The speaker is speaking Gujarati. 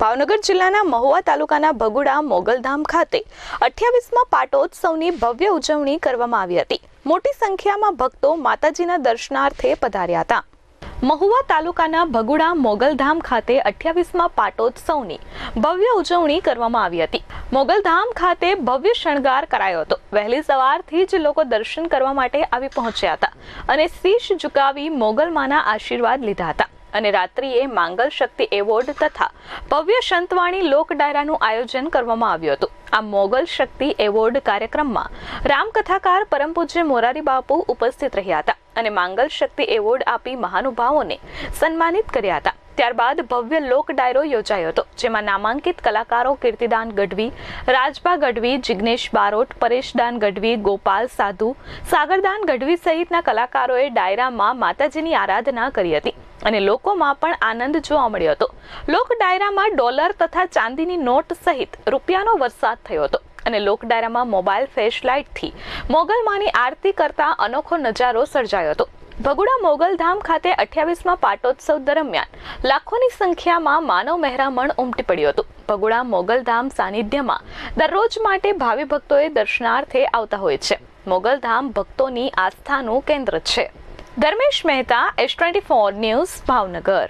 ભાવનગર જિલ્લાના મહુવા તાલુકાના ભગુડા મોગલધામ ખાતે અઠ્યાવીસમાં પાટોત્સવની ભવ્ય ઉજવણી કરવામાં આવી હતી. મોટી સંખ્યામાં ભક્તો માતાજીના દર્શનાર્થે પધાર્યા હતા. મહુવા તાલુકાના ભગુડા મોગલધામ ખાતે અઠ્યાવીસમાં પાટોત્સવની ભવ્ય ઉજવણી કરવામાં આવી હતી. મોગલધામ ખાતે ભવ્ય શણગાર કરાયો હતો. વહેલી સવારથી જ લોકો દર્શન કરવા માટે આવી પહોંચ્યા હતા અને શીશ ઝુકાવી મોગલમાના આશીર્વાદ લીધા હતા. અને રાત્રિએ માંગલ શક્તિ એવોર્ડ તથા ભવ્ય સંતવાણી લોક ડાયરાનું આયોજન કરવામાં આવ્યું હતું. આ મોગલ શક્તિ એવોર્ડ કાર્યક્રમમાં રામકથાકાર પરમ પૂજ્ય મોરારી બાપુ ઉપસ્થિત રહ્યા હતા અને માંગલ શક્તિ એવોર્ડ આપી મહાનુભાવોને સન્માનિત કર્યા હતા. ત્યારબાદ ભવ્ય લોક ડાયરો યોજાયો હતો, જેમાં નામાંકિત કલાકારો કીર્તિદાન ગઢવી, રાજભા ગઢવી, જિગ્નેશ બારોટ, પરેશદાન ગઢવી, ગોપાલ સાધુ, સાગરદાન ગઢવી સહિતના કલાકારોએ ડાયરામાં માતાજીની આરાધના કરી હતી. અને લોકોમાં પણ આનંદ જોવા મળ્યો હતો. લોક ડાયરામાં ડોલર તથા ચાંદીની નોટ સહિત રૂપિયાનો વરસાદ થયો હતો અને લોક ડાયરામાં મોબાઈલ ફ્લેશલાઇટથી મોગલમાની આરતી કરતા અનોખો નજારો સર્જાયો હતો. ભગુડા મોગલધામ ખાતે અઠ્યાવીસમાં પાટોત્સવ દરમિયાન લાખોની સંખ્યામાં માનવ મહેરામણ ઉમટી પડ્યું હતું. ભગુડા મોગલધામ સાનિધ્યમાં દરરોજ માટે ભાવિ ભક્તોએ દર્શનાર્થે આવતા હોય છે. મોગલધામ ભક્તોની આસ્થાનું કેન્દ્ર છે. Dharmesh Mehta S twenty four news Bhavnagar.